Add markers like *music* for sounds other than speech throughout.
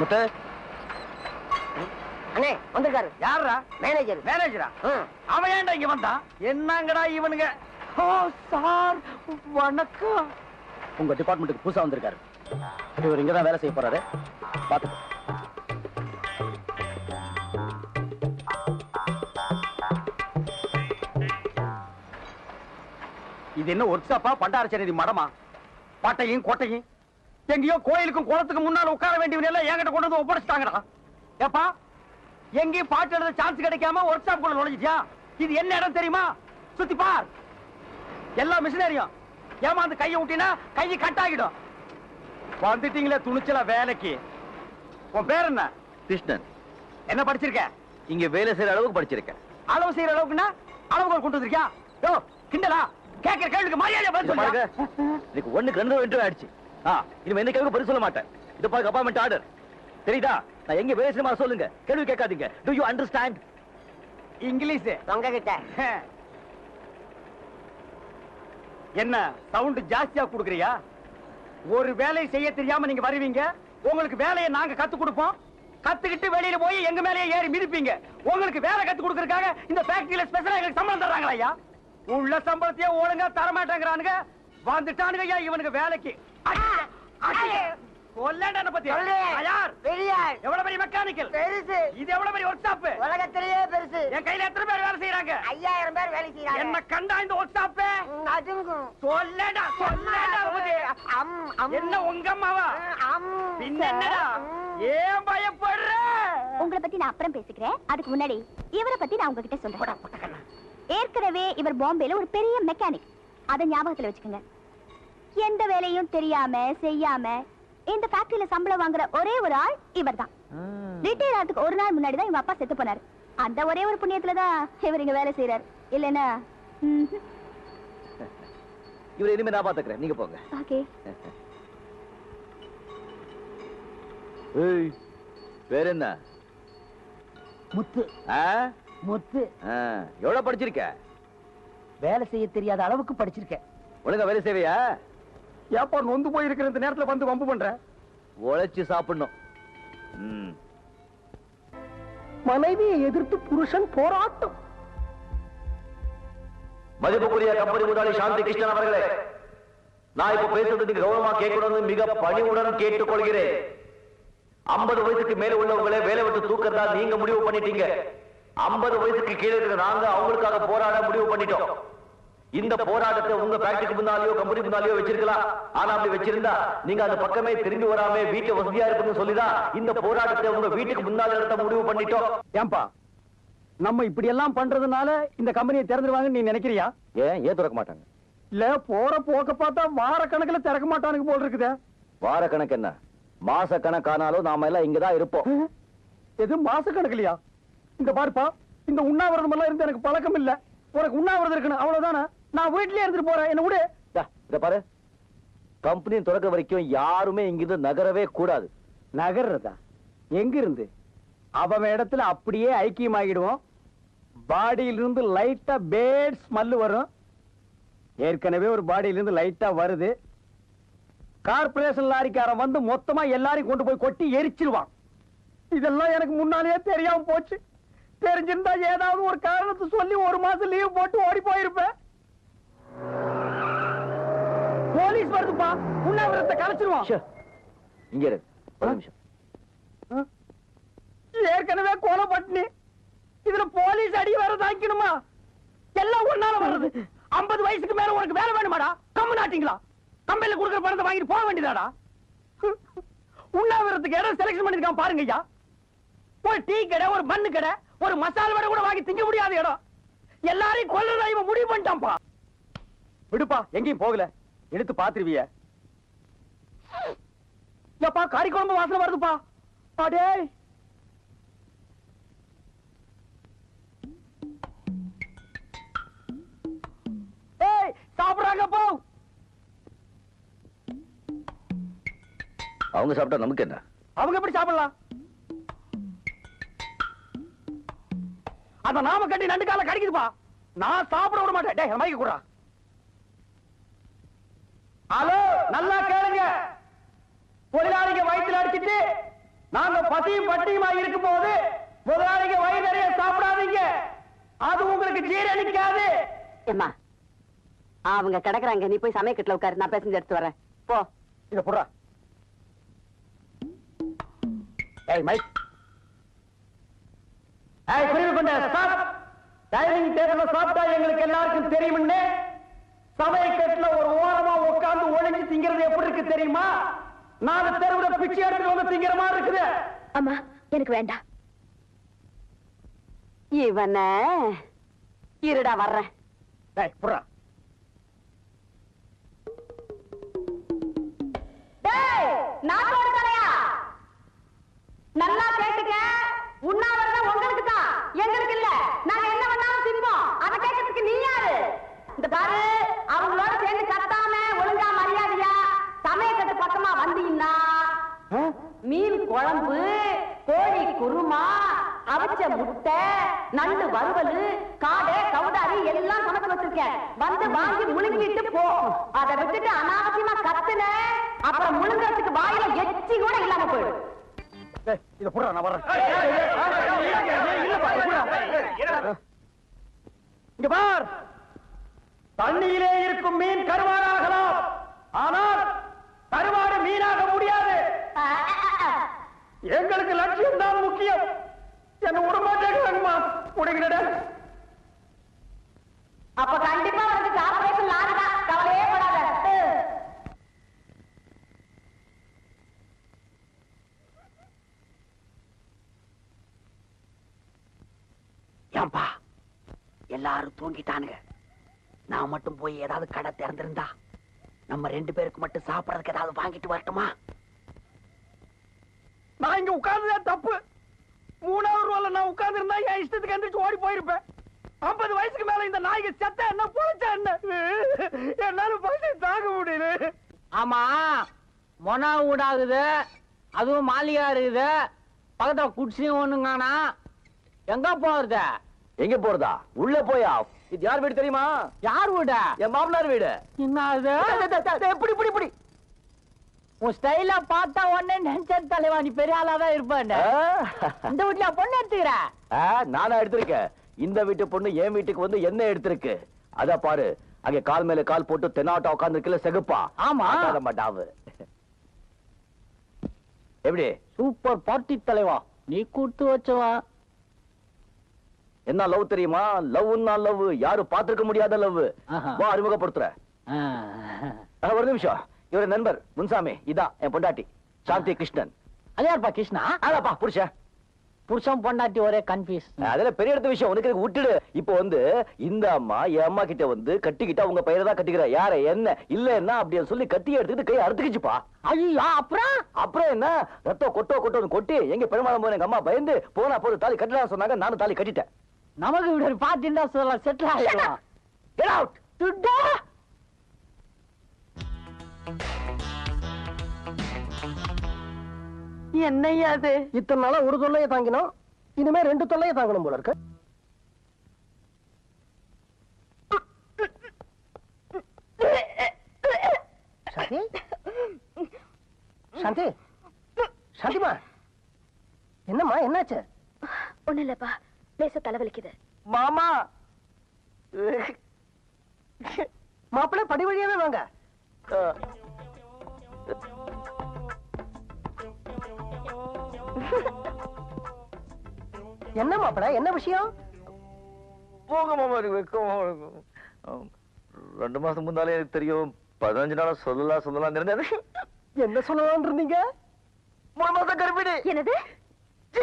முத்து அண்ணே வந்திருக்காரு. யாரா மேனேஜர். மேனேஜரா. அவன் ஏன்டா இங்க வந்தான்? என்னங்கடா இவனுங்க? ஓ சார் வணக்கம். உங்க டிபார்ட்மெண்ட்டுக்கு புதுசா வந்திருக்காரு. இவர் இங்க தான் வேலை செய்ய போறாரு. பாத்துக்கோ. இது என்ன ஒர்க் ஷாப்பா பண்டாரச்சேரி மடமா? பாட்டையும் கோட்டையும்? எங்கேயோ கோயிலுக்கும் குளத்துக்கு முன்னால உட்கார வேண்டியவன் எல்லாம் என்கிட்ட கொண்டு வந்து ஒப்படைச்சிட்டாங்கடா. ஏப்பா எங்கேயும் பாட்டு எழுத சான்ஸ் கிடைக்காம ஒர்க் ஷாப் குள்ள நுழைஞ்சிட்டியா? இது என்ன இடம் தெரியுமா? சுத்தி பார். எல்லா மிஷினரியும் ஏமாந்து கையை விட்டினா கையை கட் ஆகிடும். வந்துட்டீங்களே துணிச்சலா வேலைக்கு. உன் பேர் என்ன? கிருஷ்ணன். என்ன படிச்சிருக்க? இங்க வேலை செய்யற அளவுக்கு படிச்சிருக்கேன் அளவு செய்யற அளவுக்குன்னா அளவுகோல் கொண்டு வந்திருக்கியா? யோ கிண்டலா? கேட்கிற கேள்விக்கு மரியாதை பதில் சொல்லுங்க இதுக்கு ஒண்ணுக்கு ரெண்டு வென்று ஆயிடுச்சு. இனிமே எந்த கேள்வி பதில் சொல்ல மாட்டேன். இது பாருங்க அப்பாயின்மெண்ட் ஆர்டர் தெரியுதா? நான் எங்க வேலை செய்யணுமா சொல்லுங்க. கேள்வி கேட்காதீங்க. Do you understand English. உங்க கிட்ட. என்ன சவுண்ட் ஜாஸ்தியா குடுக்குறியா? ஒரு வேலையை செய்ய தெரியாம நீங்க வருவீங்க. உங்களுக்கு வேலையை நாங்க கத்து கொடுப்போம். கத்துக்கிட்டு வெளியில போய் எங்க மேலயே ஏறி மிதிப்பீங்க. உங்களுக்கு வேலை கத்து கொடுக்கறதுக்காக இந்த ஃபேக்டரியில ஸ்பெஷலா எங்களுக்கு சம்பளம் தர்றாங்களா ஐயா? உள்ள சம்பளத்தையே ஒழுங்கா தர மாட்டேங்கிறானுங்க வந்துட்டானுங்க ஐயா இவனுக்கு வேலைக்கு. கொல்லண்ட பத்தி. யார் பெரிய ஆள். எவ்வளவு பெரிய மெக்கானிக்கல்? பெருசு. இது எவ்வளவு பெரிய ஒர்க் ஷாப் உலகத்திலேயே பெருசு. என் கையில எத்தனை பேர் வேலை செய்யறாங்க ஐயாயிரம் பேர் வேலை செய்யறாங்க என்ன கண்டா இந்த ஒர்க் ஷாப் அதுங்கும். சொல்லடா சொல்லடா. என்ன உங்க அம்மாவா. ஏன் பயப்படுற? உங்களை பத்தி நான் அப்புறம் பேசிக்கிறேன். அதுக்கு முன்னாடி இவரை பத்தி நான் உங்ககிட்ட சொல்றேன். ஏற்கனவே இவர் பாம்பேல ஒரு பெரிய மெக்கானிக் அதை ஞாபகத்துல வச்சுக்கோங்க. எந்த வேலையும் தெரியாம செய்யாம இந்த ஃபேக்டரியில சம்பளம் வாங்குற ஒரே ஒரு ஆள் இவர்தான். ரிட்டையர் ஆகிறதுக்கு ஒரு நாள் முன்னாடி தான் இவங்க அப்பா செத்து போனாரு. அந்த ஒரே ஒரு புண்ணியத்துல தான் இவர் இங்க வேலை செய்யறாரு இல்லைன்னா இவரை இனிமே நான் பாத்துக்கிறேன் நீங்க போங்க. ஓகே ஏய் வேற என்ன? முத்து. ஆ? முத்து. ஆ, எவ்வளவு படிச்சிருக்க? வேலை செய்ய தெரியாத அளவுக்கு படிச்சிருக்கேன். ஒழுங்கா வேலை செய்வியா? ஏப்பா நொந்து போய் இருக்கிற இந்த நேரத்துல வந்து வம்பு பண்ற? உழைச்சு சாப்பிடணும். மனைவியை எதிர்த்து புருஷன் போராட்டம். மதிப்புக்குரிய கம்பெனி முதலாளி சாந்தி கிருஷ்ணன் அவர்களே நான் இப்ப பேசுறது கௌரவமா கேட்கணும்னு மிக பணிவுடன் கேட்டுக்கொள்கிறேன். ஐம்பது வயசுக்கு மேல உள்ளவங்களே வேலை விட்டு தூக்கறதா நீங்க முடிவு பண்ணிட்டீங்க. ஐம்பது வயசுக்கு கீழே இருக்கிற நாங்க அவங்களுக்காக போராட முடிவு பண்ணிட்டோம். இந்த போராட்டத்தை உங்க ஃபேக்டரிக்கு முன்னாலேயோ கம்பெனி முன்னாலேயோ வச்சிருக்கலாம். ஆனா அப்படி வச்சிருந்தா நீங்க அந்த பக்கமே திரும்பி வராம வீட்டு வசதியா இருக்குன்னு சொல்லிதான் இந்த போராட்டத்தை உங்க வீட்டுக்கு முன்னால நடத்த முடிவு பண்ணிட்டோம். ஏன்பா நம்ம இப்படி எல்லாம் பண்றதுனால இந்த கம்பெனியை திறந்துருவாங்கன்னு நீ நினைக்கிறியா? ஏன் ஏன் திறக்க மாட்டாங்க? இல்ல போற போக்க பார்த்தா வார கணக்குல திறக்க மாட்டானுங்க போல் இருக்குதே. வார கணக்கு என்ன? மாச கணக்கானாலும் நாம எல்லாம் இங்கதான் இருப்போம். எது மாச கணக்குலையா இந்த பாருப்பா இந்த உண்ணாவிரதம் எல்லாம் இருந்து எனக்கு பழக்கம் இல்ல உனக்கு உண்ணாவிரதம் இருக்கணும் அவ்வளவுதானே? நான் வீட்லயே இருந்துட்டு போறேன். என்ன விடு. இத பாரு. கம்பெனி திறக்க வரைக்கும் யாருமே இங்கிருந்து நகரவே கூடாது. நகர்றதா? எங்க இருந்து அவன் இடத்துல அப்படியே ஐக்கியமாகிடுவோம். பாடியிலிருந்து லைட்டா பேட் ஸ்மெல் வரும். ஏற்கனவே ஒரு பாடியிலிருந்து லைட்டா வருது. கார்பரேஷன் லாரிக்காரன் வந்து மொத்தமா எல்லாரையும் கொண்டு போய் கொட்டி எரிச்சிருவான். இதெல்லாம் எனக்கு முன்னாலேயே தெரியாம போச்சு. தெரிஞ்சிருந்தா ஏதாவது ஒரு காரணத்தை சொல்லி ஒரு மாசம் லீவ் போட்டு ஓடி போயிருப்பேன். போலீஸ் வருதுப்பா. உண்ணாவிரத்தை கலைச்சிருவான் ச்சே, இங்க இரு. ஒரு நிமிஷம். ஏற்கனவே கொலை பட்டினி இதுல போலீஸ் அடி வேற தாக்கணுமா எல்லாம் ஒன்னால வர்றது. ஐம்பது வயசுக்கு மேல உனக்கு வேலை வேணுமாடா? கம்மு நாட்டிங்களா? கம்பெனில கொடுக்குற பணத்தை வாங்கிட்டு போக வேண்டியதாடா? உண்ணாவிரத்துக்கு இடம் செலக்ஷன் பண்ணிருக்கான் பாருங்க ஐயா. ஒரு டீ கடை ஒரு மண்ணு கடை ஒரு மசால் வடை கூட வாங்கி திங்க முடியாத இடம். எல்லாரையும் கொல்றதா இவன் முடிவு பண்ணிட்டான்ப்பா. விடுப்பா எங்கேயும் போகல. எடுத்து பாத்துருவிய. எப்பா கறி குழம்பு வாசனை வருதுப்பா. அடே சாப்பிடுறாங்க போ. அவங்க சாப்பிட்டா நமக்கு என்ன? அவங்க எப்படி சாப்பிடலாம்? அந்த நாம கட்டி நண்டு கால கடிக்குதுப்பா. நான் சாப்பிட விட மாட்டேன். டேய் மைக்க குடுறா. ஹலோ நல்லா கேளுங்க. தொழிலாளிங்க வயித்துல அடிச்சிட்டு நாங்க பசியும் பட்டியுமா இருக்கும் போது முதலாளிங்க வயிறு நிறைய சாப்பிடாதீங்க. அது உங்களுக்கு ஜீரணிக்காது. ஏம்மா அவங்க கிடக்குறாங்க. நீ போய் சமயக்கட்டுல உட்காரு. நான் பேசஞ்சு எடுத்து வரேன். போ. இத போடுறா. ஏய் மைக். ஏய் குருவி கொண்ட ஸ்டாப் டைனிங் டேபிள்ல சாப்பிட்டா எங்களுக்கு எல்லாருக்கும் தெரியும்னு சமயக்கட்டுல ஒரு ஓரமா உட்கார்ந்து ஒளிஞ்சு திங்கிறது எப்படி இருக்கு தெரியுமா? நாலு தெருவுல பிச்சை எடுத்துட்டு வந்து திங்கிற மாதிரி இருக்குது. அம்மா எனக்கு வேண்டாம். இவன இருடா வர்றேன். டேய் புறா நாட்டோட கடையா? நல்லா கேட்டுக்க. உண்ணாவிரதம் உங்களுக்கு தான். எங்களுக்கு இல்ல. நாங்க என்ன பண்ணாலும் தின்போம். அத கேட்கறதுக்கு நீ யாரு? இந்த பாரு. அவங்களோட சேர்ந்து கத்தாம ஒழுங்கா மரியாதையா சமயக்கட்டு பக்கமா வந்தீங்கன்னா மீன் குழம்பு கோழி குருமா அவிச்ச முட்டை நண்டு வறுவல் காடை கவுடாரி எல்லாம் சமைச்சு வச்சிருக்கேன் வந்து வாங்கி முழுங்கிட்டு போ அதை விட்டுட்டு அனாவசியமா கத்துன அப்புறம் முழுங்கறதுக்கு வாயில எச்சி கூட இல்லாம போயிடும் டேய் இத புறா நான் வர்றேன் இங்க பார் தண்ணியிலே இருக்கும் மீன் கருவாடாகலாம். ஆனால் கருவாடு மீனாக முடியாது. எங்களுக்கு லட்சியம் தான் முக்கியம். என்ன விடமாட்டேங்கிறாங்கம்மா முடிக்கிறடா அப்ப கண்டிப்பா வந்து கார்பரேஷன் லாரி தான். கவலையே படாத. ஏன்பா எல்லாரும் தூங்கிட்டானுங்க. நான் மட்டும் போய் ஏதாவது கடை திறந்திருந்தா நம்ம ரெண்டு பேருக்கு மட்டும் சாப்பிடறதுக்கு ஏதாவது வாங்கிட்டு வரட்டுமா? நான் இங்க உட்கார்ந்ததே தப்பு? மூணாவது ரூபால நான் உட்கார்ந்து இருந்தா என் இஷ்டத்துக்கு எந்திரிச்சு ஓடி போயிருப்பேன். ஐம்பது வயசுக்கு மேல இந்த நாய்க்கு செத்த என்ன பொழைச்சா என்ன? என்னால பசி தாங்க முடியல. ஆமா மொனா ஊடாகுது அதுவும் மாளிகா இருக்குது. பக்கத்துல குடிசையும் ஒண்ணுங்கானா. எங்க போறது? எங்க போறதா? உள்ள போயா? இது யார் வீடு தெரியுமா? யார் வீட? என் மாமனார் வீடு. என்ன எப்படி இப்படி இப்படி உன் ஸ்டைல பார்த்தா உடனே நினைச்சேன் தலைவா நீ பெரிய ஆளா தான் இருப்பேன் இந்த வீட்டுல பொண்ணு எடுத்துக்கிற? நானா எடுத்திருக்கேன். இந்த வீட்டு பொண்ணு என் வீட்டுக்கு வந்து என்ன எடுத்திருக்கு. அத பாரு அங்க கால் மேல கால் போட்டு தென்னாட்டா உட்கார்ந்து செகுப்பா. ஆமா. மாட்டாவு. எப்படி? சூப்பர் பார்ட்டி தலைவா. நீ கூட்டு வச்சவன் என்ன லவ் தெரியுமா? லவ்னா லவ் யாரும் பார்த்திருக்க முடியாத லவ். வா அறிமுகப்படுத்துற. ஒரு நிமிஷம். இவர நண்பர் முன்சாமி. இதான் என் பொண்டாட்டி. சாந்தி கிருஷ்ணன். அது யாருப்பா கிருஷ்ணா? அதாப்பா புருஷன் புருஷன் பொண்டாட்டி ஒரே கன்ஃபியூஸ் அதெல்லாம் பெரிய இடத்து விஷயம். உனக்கு விட்டுடு. இப்போ வந்து இந்த அம்மா என் அம்மா கிட்ட வந்து கட்டிக்கிட்டா உங்க பையனை தான் கட்டிக்கிற. யார என்ன இல்லன்னா அப்படின்னு சொல்லி கட்டி எடுத்துக்கிட்டு கை அறுத்துக்கிச்சுப்பா. ஐயோ அப்புறம்? அப்புறம் என்ன? ரத்தம் கொட்டோ கொட்டோன்னு கொட்டி எங்க பெருமாள் போன எங்க அம்மா பயந்து போனா போது தாலி கட்டலாம் சொன்னாங்க நானும் தாலி கட்டிட்டேன். நமக்கு இப்படி ஒரு சொல்லலாம். செட்டில் ஆகிடலாம் Get out! துட்டா என்னையா அது? இத்தனை நாளா ஒரு தொல்லையை தாங்கினோம். இனிமே ரெண்டு தொல்லையை தாங்கணும் போல இருக்கு. சாந்தி சாந்தி சாந்திமா என்னம்மா என்னாச்சு? ஒண்ணு இல்லப்பா லேச தலைவலிக்குது மாமா! மாப்பிள்ளை படி வழியாவே வாங்க. என்ன மாப்பிள்ளை? என்ன விஷயம்? போங்க மாமா. ஆம். ரெண்டு மாசம் முன்னாலே எனக்கு தெரியும் பதினஞ்சு நாளா சொல்லலாம் சொல்லலாம் இருந்தது என்ன சொல்லலாம்னு இருந்தீங்க? மூணு மாசம் கர்ப்பிணி என்னது? சீ,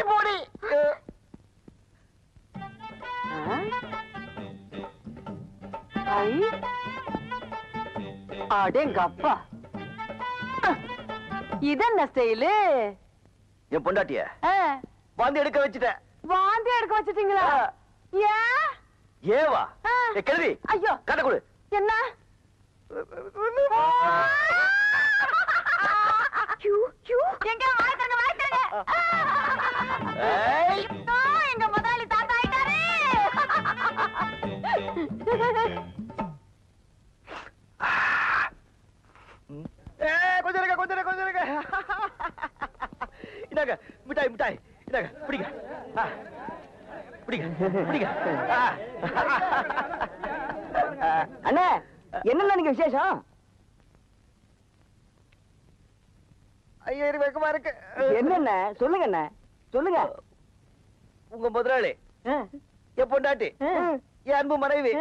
போடி. அடேங்கப்பா. இதென்ன ஸ்டைலு என் பொண்டாட்டிய? வந்து எடுக்க வச்சுட்டேன். வாந்தி எடுக்க வச்சிட்டீங்களா? ஏன் ஏவா. ஏ, கிழவி ஐயோ. கட்ட கொடு. என்ன. எங்க? வாய் திறங்க, *laughs* அண்ணே என்னென்ன நீங்க விசேஷம்? ஐயோ வெக்கமா இருக்கு. என்னென்ன? சொல்லுங்க அண்ணே. சொல்லுங்க. உங்க முதலாளி. என் பொண்டாட்டி. என் அன்பு மனைவி.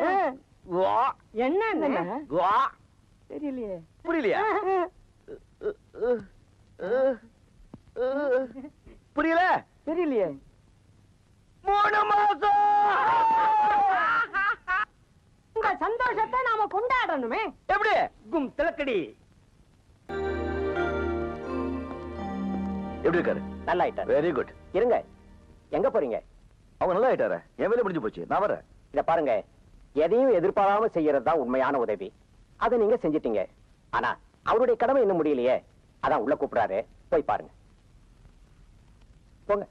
வா. என்ன வா. தெரியலையே. புரியலையா? புரியல? தெரியலையே. மூணு மாசம். உங்க சந்தோஷத்தை நாம கொண்டாடணுமே. எப்படி? கும் திலக்கடி. எப்படி இருக்காரு? நல்லா ஆயிட்டாரு வெரி குட் இருங்க. எங்க போறீங்க? அவங்க நல்லா ஆயிட்டாரு என் வேலை முடிஞ்சு போச்சு. நான் வரேன். இத பாருங்க. எதையும் எதிர்பாராம செய்யறது தான் உண்மையான உதவி. அதை நீங்க செஞ்சிட்டீங்க. ஆனா அவருடைய கடமை இன்னும் முடியலையே. அதான் உள்ள கூப்பிடுறாரு. போய் பாருங்க. போங்க.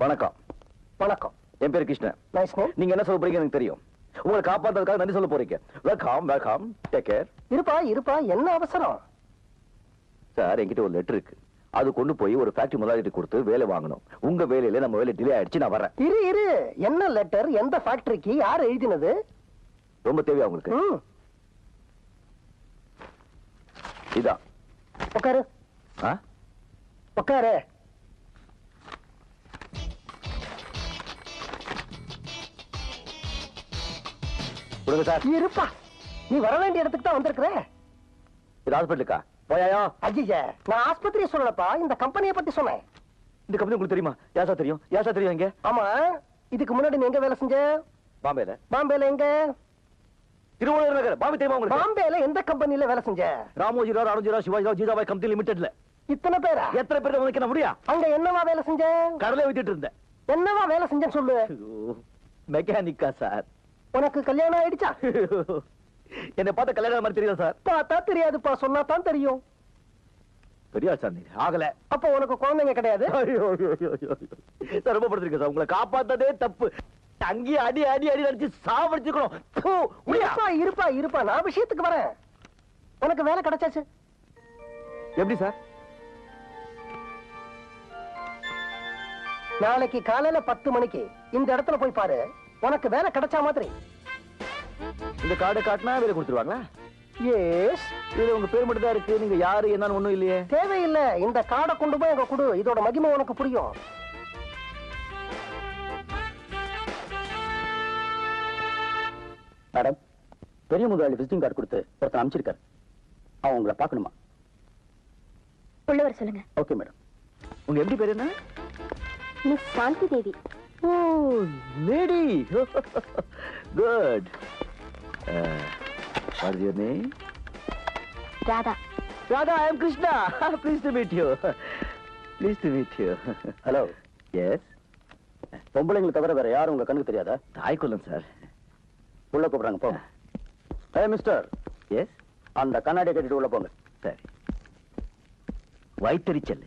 வணக்கம். வணக்கம். என் பேர் கிருஷ்ணன். நைஸ் நீங்க என்ன சொல்ல போறீங்க எனக்கு தெரியும். உங்களை காப்பாத்துறதுக்காக நன்றி சொல்ல போறீங்க. வெல்கம் வெல்கம் டேக் கேர் இருப்பா இருப்பா. என்ன அவசரம்? சார் என்கிட்ட ஒரு லெட்டர் இருக்கு. அது கொண்டு போய் ஒரு ஃபேக்டரி முதலாளிட்டு கொடுத்து வேலை வாங்கணும். உங்க வேலையில நம்ம வேலை டிலே ஆயிடுச்சு நான் வரேன் இரு இரு. என்ன லெட்டர் எந்த ஃபேக்டரிக்கு யார் எழுதினது? ரொம்ப தேவையா உங்களுக்கு? இதான். உட்காரு? உட்காரு. கொடுங்க சார். இருப்பா. நீ வர வேண்டிய இடத்துக்கு தான் வந்திருக்கிற. இது ஹாஸ்பிட்டலுக்கா? போயாயா? ஐயா நான் ஆஸ்பத்திரியை சொல்லலப்பா. இந்த கம்பெனியை பத்தி சொன்னேன். இந்த கம்பெனி உங்களுக்கு தெரியுமா? யாசா தெரியும்? யாசா தெரியும் எங்க? ஆமா. இதுக்கு முன்னாடி நீ எங்க வேலை செஞ்ச? பாம்பேல. பாம்பேல எங்க? திருவள்ளுவர் நகர். பாம்பே தெரியுமா உங்களுக்கு? பாம்பேல எந்த கம்பெனில வேலை செஞ்ச? ராமோஜி ராவ் அருண்ஜி ராவ் சிவாஜி ராவ் ஜீஜாபாய் கம்பெனி லிமிடெட்ல. இத்தனை பேரா? எத்தனை பேர் உனக்கு என்ன முடியா? அங்க என்னவா வேலை செஞ்ச? கடலை வித்துட்டு இருந்தேன். என்னவா வேலை செஞ்சேன்னு சொல்லு. மெக்கானிக்கா சார். உனக்கு கல்யாணம் ஆயிடுச்சா? என்னை பார்த்த கல்யாணம் மாதிரி தெரியுதா சார்? பார்த்தா தெரியாதுப்பா சொன்னா தான் தெரியும். தெரியா சார் நீ ஆகல. அப்போ உனக்கு குழந்தைங்க கிடையாது. சார் ரொம்ப படுத்திருக்கேன் சார். உங்களை காப்பாத்ததே தப்பு. தங்கி அடி அடி அடி அடிச்சு சாவடிச்சுக்கணும். இருப்பா இருப்பா இருப்பா. நான் விஷயத்துக்கு வரேன். உனக்கு வேலை கிடைச்சாச்சு? எப்படி சார்? நாளைக்கு காலையில பத்து மணிக்கு இந்த இடத்துல போய் பாரு. உனக்கு வேலை கிடைச்சா மாதிரி. இந்த கார்டை காட்டினா வேலை கொடுத்துருவாங்களா? எஸ் இதுல உங்க பேர் மட்டும் தான் இருக்கு நீங்க யாரு என்னன்னு ஒண்ணும் இல்லையே. தேவையில்லை. இந்த கார்டை கொண்டு போய் அங்க கொடு. இதோட மகிமை உனக்கு புரியும். மேடம் பெரிய முதலாளி விசிட்டிங் கார்டு கொடுத்து ஒருத்தன் அனுப்பிச்சிருக்காரு. அவன் உங்களை பார்க்கணுமா? உள்ளவர் சொல்லுங்க. Okay madam. உங்க எப்படி பேர் என்ன? Miss Shanti Devi oh lady good what is your name Radha Radha I am Krishna please to meet you please to meet you hello yes பொம்பளைங்களை தவிர வேற யாரும் உங்க கண்ணுக்கு தெரியாதா? தாய் கொல்லம் சார் உள்ள கூப்பிடுறாங்க போங்க ஹே மிஸ்டர் எஸ் அந்த கண்ணாடியை கட்டிட்டு உள்ள போங்க. சரி. வயிற்றறிச்சல்